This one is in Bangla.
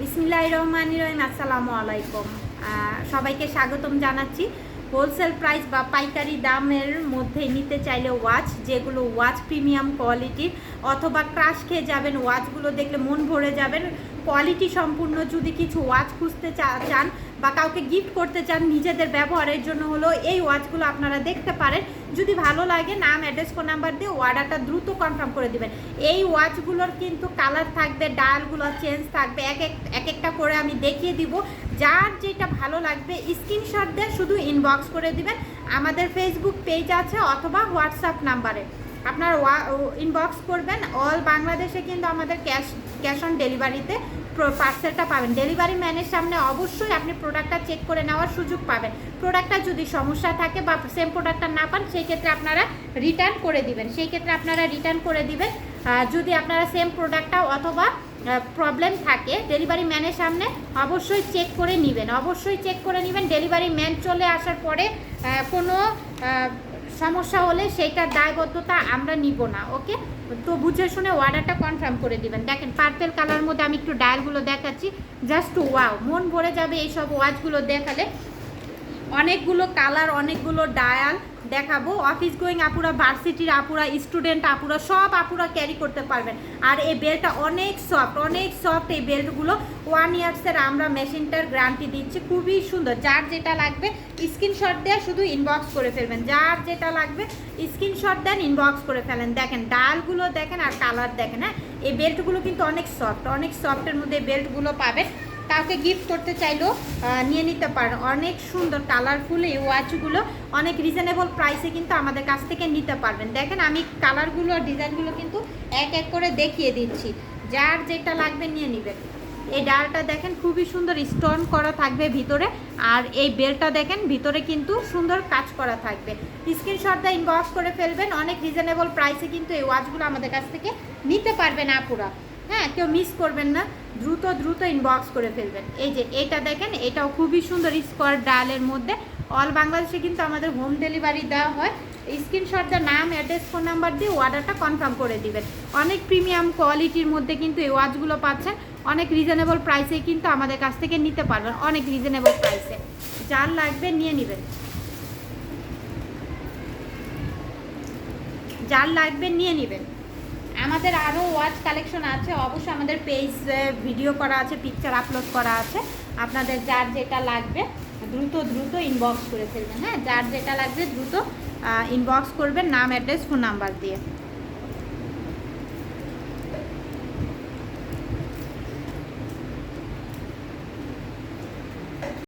বিসমিল্লাহ রহমান রহিম, আসসালামু আলাইকুম। সবাইকে স্বাগতম জানাচ্ছি। হোলসেল প্রাইস বা পাইকারি দামের মধ্যে নিতে চাইলে ওয়াচ, যেগুলো ওয়াচ প্রিমিয়াম কোয়ালিটির অথবা ক্রাশ খেয়ে যাবেন, ওয়াচগুলো দেখলে মন ভরে যাবেন। কোয়ালিটি সম্পূর্ণ যদি কিছু ওয়াচ খুঁজতে চান বা কাউকে গিফট করতে চান, নিজেদের ব্যবহারের জন্য হলো এই ওয়াচগুলো আপনারা দেখতে পারেন। যদি ভালো লাগে, নাম, অ্যাড্রেস, ফোন নাম্বার দিয়ে অর্ডারটা দ্রুত কনফার্ম করে দিবেন। এই ওয়াচগুলোর কিন্তু কালার থাকবে ডায়ালগুলো চেঞ্জ থাকবে, এক এক এক একটা করে আমি দেখিয়ে দিব। যার যেটা ভালো লাগবে, স্ক্রিনশট দিয়ে শুধু ইনবক্স করে দিবেন। আমাদের ফেসবুক পেজ আছে অথবা হোয়াটসঅ্যাপ নাম্বারে আপনার ইনবক্স করবেন। অল বাংলাদেশে কিন্তু আমাদের ক্যাশ ক্যাশ অন ডেলিভারিতে পার্সেলটা পাবেন। ডেলিভারি ম্যানের সামনে অবশ্যই আপনি প্রোডাক্টটা চেক করে নেওয়ার সুযোগ পাবেন। প্রোডাক্টটা যদি সমস্যা থাকে বা সেম প্রোডাক্টটা না পান, সেই ক্ষেত্রে আপনারা রিটার্ন করে দিবেন। সেই ক্ষেত্রে আপনারা রিটার্ন করে দিবেন। যদি আপনারা সেম প্রোডাক্টটা অথবা প্রবলেম থাকে ডেলিভারি ম্যানের সামনে অবশ্যই চেক করে নেবেন। অবশ্যই চেক করে নেবেন। ডেলিভারি ম্যান চলে আসার পরে কোনো সমস্যা হলে সেইটার দায়বদ্ধতা আমরা নিব না, ওকে? তো বুঝে শুনে অর্ডারটা কনফার্ম করে দিবেন। দেখেন পার্পেল কালার মধ্যে আমি একটু ডায়ালগুলো দেখাচ্ছি। জাস্ট ওয়াও মন ভরে যাবে এইসব ওয়াচগুলো দেখালে। অনেকগুলো কালার অনেকগুলো ডায়াল দেখাবো। অফিস গোয়িং আপুরা ভার্সিটির আপুরা স্টুডেন্ট আপুরা, সব আপুরা ক্যারি করতে পারবেন। আর এই বেল্টটা অনেক সফট অনেক সফট এই বেল্টগুলো ওয়ান ইয়ার্সের আমরা মেশিনটার গ্যারান্টি দিচ্ছি। খুবই সুন্দর। যার যেটা লাগবে স্ক্রিনশট দিয়ে শুধু ইনবক্স করে ফেলবেন। যার যেটা লাগবে স্ক্রিনশট দেন ইনবক্স করে ফেলেন। দেখেন, ডালগুলো দেখেন আর কালার দেখেন হ্যাঁ? এই বেল্টগুলো কিন্তু অনেক সফট অনেক সফটের মধ্যে বেল্টগুলো পাবেন। কাউকে গিফট করতে চাইলেও নিয়ে নিতে পারেন। অনেক সুন্দর কালারফুল এই ওয়াচগুলো অনেক রিজনেবল প্রাইসে কিন্তু আমাদের কাছ থেকে নিতে পারবেন। দেখেন, আমি কালারগুলো আর ডিজাইনগুলো কিন্তু এক এক করে দেখিয়ে দিচ্ছি। যার যেটা লাগবে নিয়ে নেবেন। এই ডালটা দেখেন, খুবই সুন্দর স্টোন করা থাকবে ভিতরে। আর এই বেলটা দেখেন, ভিতরে কিন্তু সুন্দর কাজ করা থাকবে। স্ক্রিনশটটা ইনবক্স করে ফেলবেন। অনেক রিজনেবল প্রাইসে কিন্তু এই ওয়াচগুলো আমাদের কাছ থেকে নিতে পারবেন আপুরা। হ্যাঁ কেউ মিস করবেন না। দ্রুত দ্রুত ইনবক্স করে ফেলবেন। এই যে, এটা দেখেন, এটাও খুবই সুন্দর স্কোয়ার ডালের মধ্যে। অল বাংলাদেশে কিন্তু আমাদের হোম ডেলিভারি দেওয়া হয়। স্ক্রিনশট দা নাম অ্যাড্রেস ফোন নাম্বার দিয়ে অর্ডারটা কনফার্ম করে দিবেন। অনেক প্রিমিয়াম কোয়ালিটির মধ্যে কিন্তু এই ওয়াচগুলো পাচ্ছেন। অনেক রিজনেবল প্রাইসে কিন্তু আমাদের কাছ থেকে নিতে পারবেন। অনেক রিজনেবল প্রাইসে যার লাগবে নিয়ে নেবেন। যার লাগবে নিয়ে নেবেন। আমাদের আরও ওয়াচ কালেকশন আছে। অবশ্যই আমাদের পেজ ভিডিও করা আছে পিকচার আপলোড করা আছে। আপনাদের যার যেটা লাগবে, দ্রুত দ্রুত ইনবক্স করে ফেলবেন। হ্যাঁ যার যেটা লাগবে দ্রুত ইনবক্স করবেন, নাম অ্যাড্রেস ফোন নাম্বার দিয়ে।